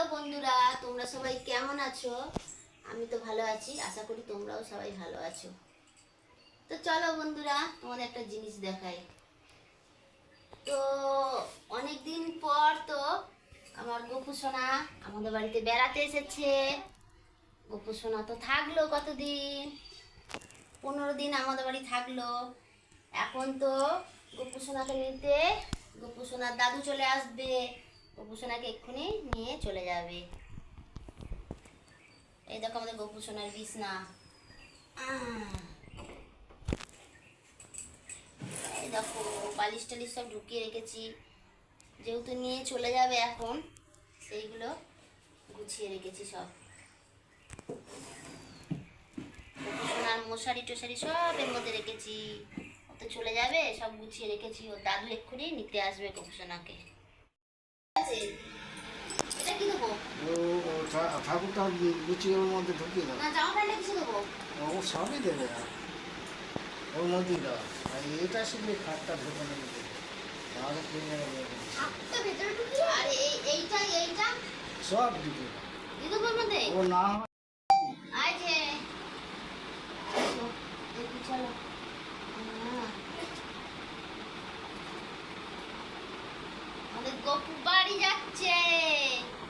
Hello বন্ধুরা, তোমরা সবাই কেমন আছো? আমি তো ভালো আছি, আশা করি তোমরাও সবাই ভালো আছো। তো চলো বন্ধুরা, তোমাদের একটা জিনিস দেখাই। তো অনেক দিন পর তো আমার গপু সোনা আমাদের বাড়িতে বেড়াতে এসেছে। গপু সোনা তো থাকল কতদিন? পনেরো দিন আমাদের বাড়ি থাকল। এখন তো গপু সোনাকে নিতে গপু সোনার দাদু চলে আসবে। গপু সোনাকে এক্ষুনি নিয়ে চলে যাবে। এই দেখো আমাদের গপু সোনার বিছনা। এই দেখো, বালিশ টালিশ সব ঢুকিয়ে রেখেছি। যেহেতু নিয়ে চলে যাবে এখন, সেইগুলো গুছিয়ে রেখেছি সব। সোনার মশারি টশারি সব এর মধ্যে রেখেছি। তো চলে যাবে, সব গুছিয়ে রেখেছি। ওর দাদু এক্ষুনি নিতে আসবে গপু সোনাকে এটা কি দেবো ও ঠাকুরটা মধ্যে ঢুকিয়ে দাও। না জামা প্যান্টে কিছু দেবো। ও সবই দেবে ওর মধ্যেই দাও আর এটা শুধু খাটটা ঢুকে নেবে তাহলে কিনে নেবে ভেতরে ঢুকি আর এইটা এইটা? সব মধ্যে? ও না আয় যে। চলো আহ। আমাদের গপু বাড়ি যাচ্ছে।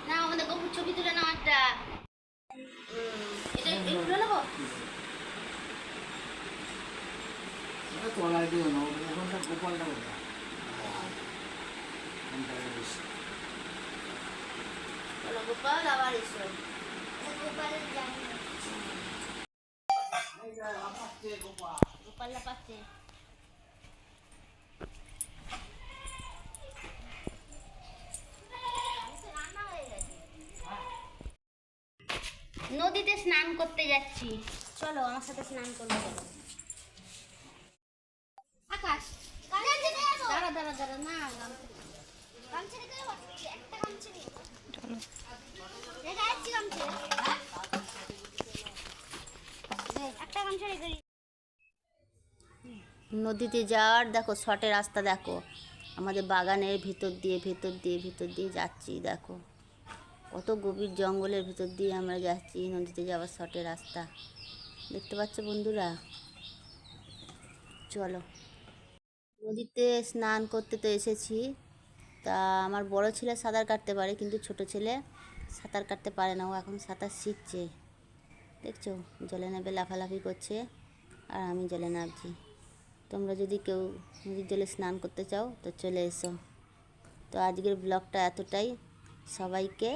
না আমাদের গপুর ছবি তুলে নাও একটা। উম, এটা এটা তুলে নেব? গোপালটা চলো গোপাল আবার এসো। গোপালটা পাচ্ছে নদীতে স্নান করতে যাচ্ছি। চলো আমার সাথে স্নান করতে চলো আকাশ দাঁড়া দাঁড়া দাঁড়া না একটা গামছা নিয়ে নদীতে যাওয়ার দেখো শর্টে রাস্তা দেখো। আমাদের বাগানের ভিতর দিয়ে ভিতর দিয়ে ভিতর দিয়ে যাচ্ছি দেখো। কত গভীর জঙ্গলের ভিতর দিয়ে আমরা যাচ্ছি, নদীতে যাওয়ার শর্টে রাস্তা। দেখতে পাচ্ছ বন্ধুরা? চলো। নদীতে স্নান করতে তো এসেছি। তা আমার বড় ছেলে সাঁতার কাটতে পারে, কিন্তু ছোট ছেলে সাঁতার কাটতে পারে না। ও এখন সাঁতার শিখছে। দেখছ? জলে নেবে, লাফালাফি করছে, আর আমি জলে নামছি। তোমরা যদি কেউ নদীর জলে স্নান করতে চাও, তো চলে এসো। তো আজকের ব্লগটা এতটাই। সবাইকে